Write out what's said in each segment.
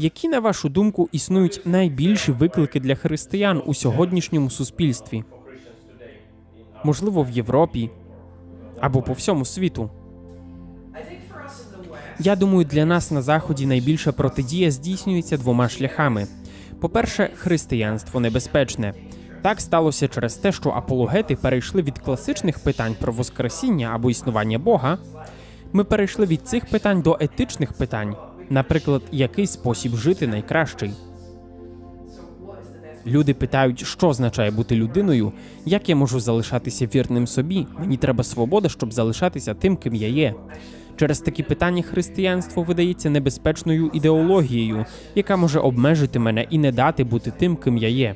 Які, на вашу думку, існують найбільші виклики для християн у сьогоднішньому суспільстві? Можливо, в Європі або по всьому світу? Я думаю, для нас на заході найбільша протидія здійснюється двома шляхами. По-перше, християнство небезпечне. Так сталося через те, що апологети перейшли від класичних питань про воскресіння або існування Бога. Ми перейшли від цих питань до етичних питань, наприклад, який спосіб жити найкращий. Люди питають, що означає бути людиною, як я можу залишатися вірним собі. Мені треба свобода, щоб залишатися тим, ким я є. Через такі питання християнство видається небезпечною ідеологією, яка може обмежити мене і не дати бути тим, ким я є.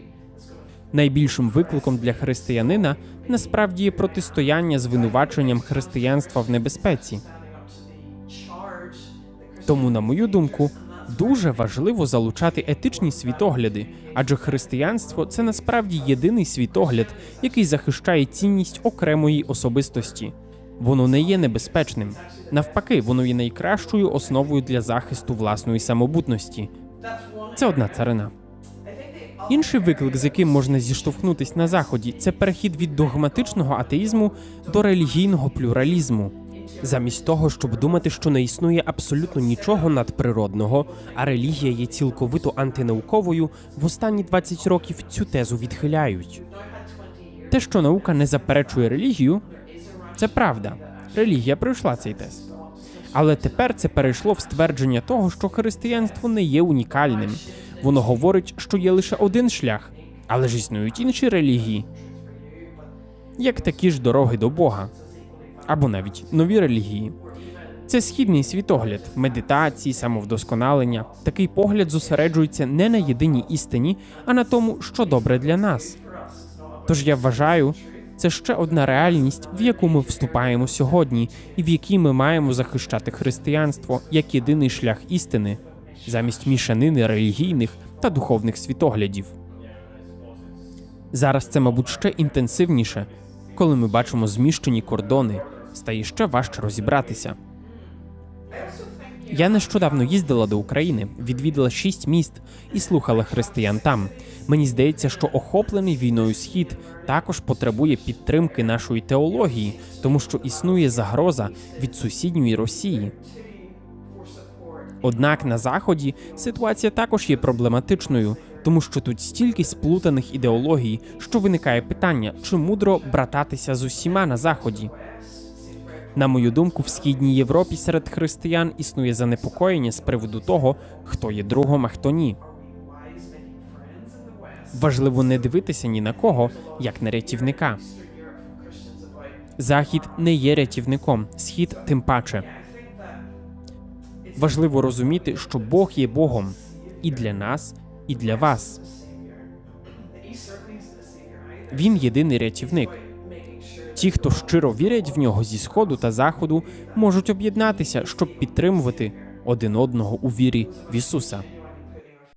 Найбільшим викликом для християнина насправді є протистояння звинуваченням християнства в небезпеці. Тому, на мою думку, дуже важливо залучати етичні світогляди, адже християнство це насправді єдиний світогляд, який захищає цінність окремої особистості. Воно не є небезпечним. Навпаки, воно є найкращою основою для захисту власної самобутності. Це одна царина. Інший виклик, з яким можна зіштовхнутись на заході, це перехід від догматичного атеїзму до релігійного плюралізму. Замість того, щоб думати, що не існує абсолютно нічого надприродного, а релігія є цілковито антинауковою, в останні 20 років цю тезу відхиляють. Те, що наука не заперечує релігію, це правда. Релігія пройшла цей тест. Але тепер це перейшло в ствердження того, що християнство не є унікальним. Воно говорить, що є лише один шлях, але ж існують інші релігії, як такі ж дороги до Бога, або навіть нові релігії. Це східний світогляд, медитації, самовдосконалення. Такий погляд зосереджується не на єдиній істині, а на тому, що добре для нас. Тож я вважаю, це ще одна реальність, в яку ми вступаємо сьогодні, і в якій ми маємо захищати християнство як єдиний шлях істини, замість мішанини релігійних та духовних світоглядів. Зараз це, мабуть, ще інтенсивніше, коли ми бачимо зміщені кордони, стає ще важче розібратися. Я нещодавно їздила до України, відвідала шість міст і слухала християн там. Мені здається, що охоплений війною схід також потребує підтримки нашої теології, тому що існує загроза від сусідньої Росії. Однак на заході ситуація також є проблематичною, тому що тут стільки сплутаних ідеологій, що виникає питання, чи мудро брататися з усіма на заході. На мою думку, в східній Європі серед християн існує занепокоєння з приводу того, хто є другом, а хто ні. Важливо не дивитися ні на кого, як на рятівника. Захід не є рятівником, схід тим паче. Важливо розуміти, що Бог є Богом і для нас, і для вас. Він єдиний рятівник. Ті, хто щиро вірять в нього зі сходу та заходу, можуть об'єднатися, щоб підтримувати один одного у вірі в Ісуса.